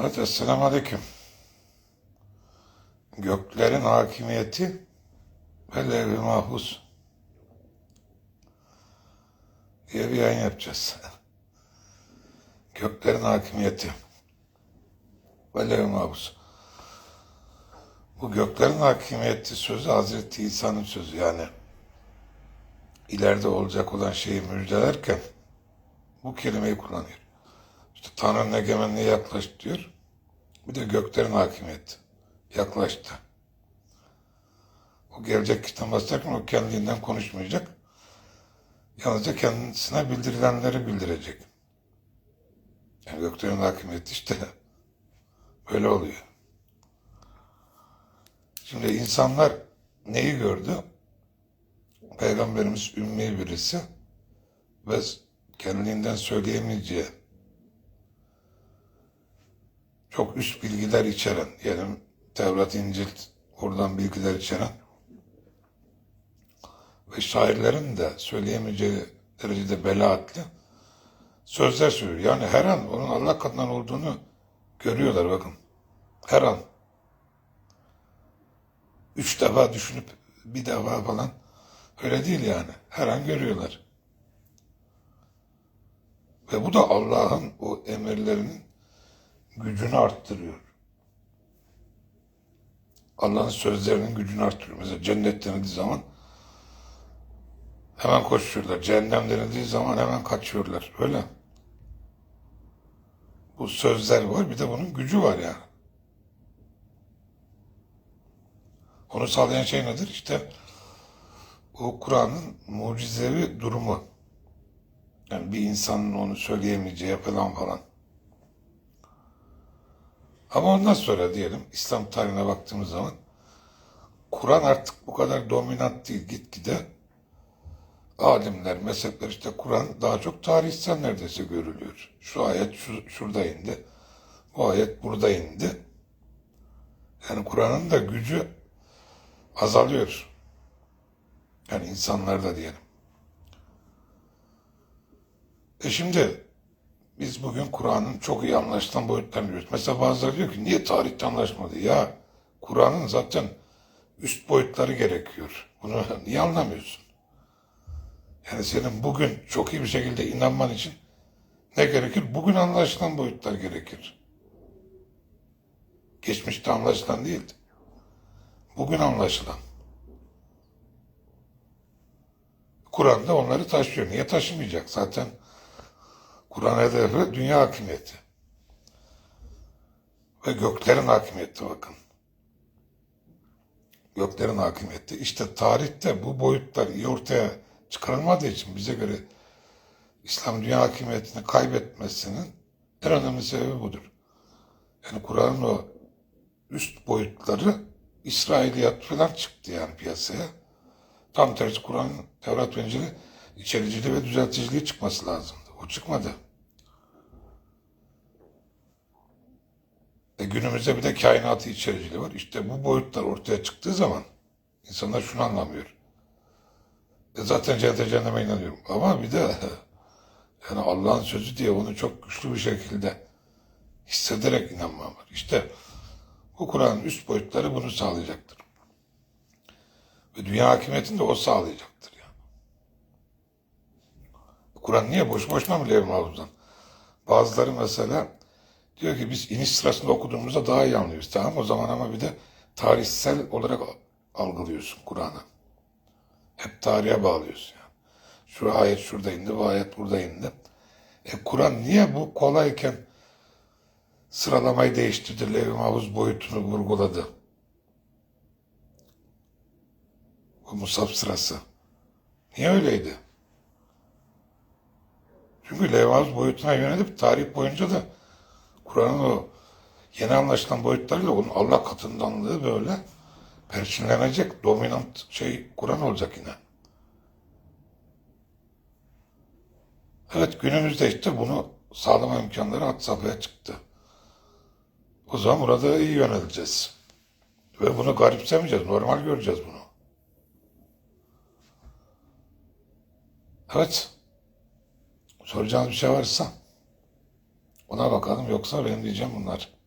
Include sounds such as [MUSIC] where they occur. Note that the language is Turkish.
Evet, Esselamu Aleyküm. Göklerin hakimiyeti ve levh-i mahfuz diye bir yayın yapacağız. [LAUGHS] Göklerin hakimiyeti ve levh-i mahfuz. Bu göklerin hakimiyeti sözü Hazreti İsa'nın sözü yani ileride olacak olan şeyi müjdelerken bu kelimeyi kullanıyor. İşte Tanrı'nın egemenliği yaklaştı diyor. Bir de göklerin hakimiyeti yaklaştı. O gelecek kitap basarken o kendinden konuşmayacak. Yalnızca kendisine bildirilenleri bildirecek. Yani göklerin hakimiyeti işte [LAUGHS] böyle oluyor. Şimdi insanlar neyi gördü? Peygamberimiz ümmi birisi ve kendinden söyleyemeyeceği çok üst bilgiler içeren, yani Tevrat, İncil oradan bilgiler içeren ve şairlerin de söyleyemeyeceği derecede belaatli sözler söylüyor. Yani her an onun Allah katından olduğunu görüyorlar bakın. Her an. Üç defa düşünüp bir defa falan öyle değil yani. Her an görüyorlar. Ve bu da Allah'ın o emirlerinin gücünü arttırıyor. Allah'ın sözlerinin gücünü arttırıyor. Mesela cennet denildiği zaman hemen koşuyorlar. Cehennem denildiği zaman hemen kaçıyorlar. Öyle. Bu sözler var bir de bunun gücü var yani. Onu sağlayan şey nedir? İşte o Kur'an'ın mucizevi durumu. Yani bir insanın onu söyleyemeyeceği falan falan. Ama ondan sonra diyelim İslam tarihine baktığımız zaman Kur'an artık bu kadar dominant değil gitgide alimler, mezhepler işte Kur'an daha çok tarihsel neredeyse görülüyor. Şu ayet şu, şurada indi, bu ayet burada indi. Yani Kur'an'ın da gücü azalıyor. Yani insanlarda diyelim. E şimdi biz bugün Kur'an'ın çok iyi anlaşılan boyutlarını görüyoruz. Mesela bazıları diyor ki niye tarihte anlaşmadı? Ya Kur'an'ın zaten üst boyutları gerekiyor. Bunu [LAUGHS] niye anlamıyorsun? Yani senin bugün çok iyi bir şekilde inanman için ne gerekir? Bugün anlaşılan boyutlar gerekir. Geçmişte anlaşılan değildi. Bugün anlaşılan. Kur'an da onları taşıyor. Niye taşımayacak? Zaten Kur'an hedefi dünya hakimiyeti. Ve göklerin hakimiyeti bakın. Göklerin hakimiyeti. İşte tarihte bu boyutlar iyi ortaya çıkarılmadığı için bize göre İslam dünya hakimiyetini kaybetmesinin en önemli sebebi budur. Yani Kur'an'ın o üst boyutları İsrailiyat falan çıktı yani piyasaya. Tam tersi Kur'an'ın Tevrat ve İncil'i içericiliği ve düzelticiliği çıkması lazımdı. O çıkmadı. E günümüzde bir de kainatı içericiliği var. İşte bu boyutlar ortaya çıktığı zaman insanlar şunu anlamıyor. E zaten cennete cehenneme inanıyorum. Ama bir de [LAUGHS] yani Allah'ın sözü diye onu çok güçlü bir şekilde hissederek inanmam var. İşte bu Kur'an'ın üst boyutları bunu sağlayacaktır. Ve dünya hakimiyetini de o sağlayacaktır yani. Kur'an niye boş boşuna mı levh? Bazıları mesela diyor ki biz iniş sırasında okuduğumuzda daha iyi anlıyoruz. Tamam o zaman ama bir de tarihsel olarak algılıyorsun Kur'an'ı. Hep tarihe bağlıyorsun yani. Şu ayet şurada indi, bu ayet burada indi. E Kur'an niye bu kolayken sıralamayı değiştirdi, levh-i mahfuz boyutunu vurguladı? Bu musaf sırası. Niye öyleydi? Çünkü levhaz boyutuna yönelip tarih boyunca da Kur'an'ın o yeni anlaşılan boyutlarıyla onun Allah katındanlığı böyle perçinlenecek dominant şey Kur'an olacak yine. Evet günümüzde işte bunu sağlama imkanları hat safhaya çıktı. O zaman burada iyi yöneleceğiz. Ve bunu garipsemeyeceğiz. Normal göreceğiz bunu. Evet. Soracağınız bir şey varsa ona bakalım. Yoksa benim diyeceğim bunlar.